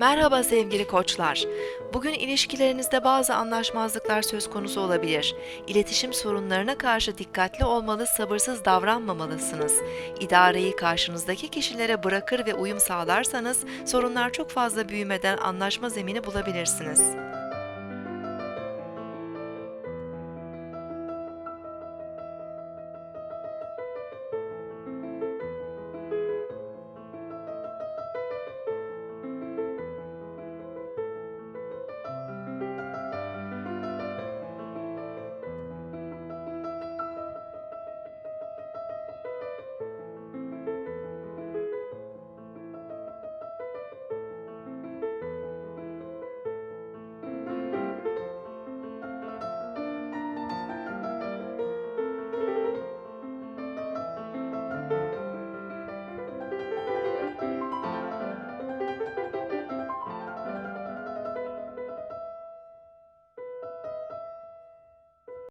Merhaba sevgili koçlar. Bugün ilişkilerinizde bazı anlaşmazlıklar söz konusu olabilir. İletişim sorunlarına karşı dikkatli olmalı, sabırsız davranmamalısınız. İdareyi karşınızdaki kişilere bırakır ve uyum sağlarsanız sorunlar çok fazla büyümeden anlaşma zemini bulabilirsiniz.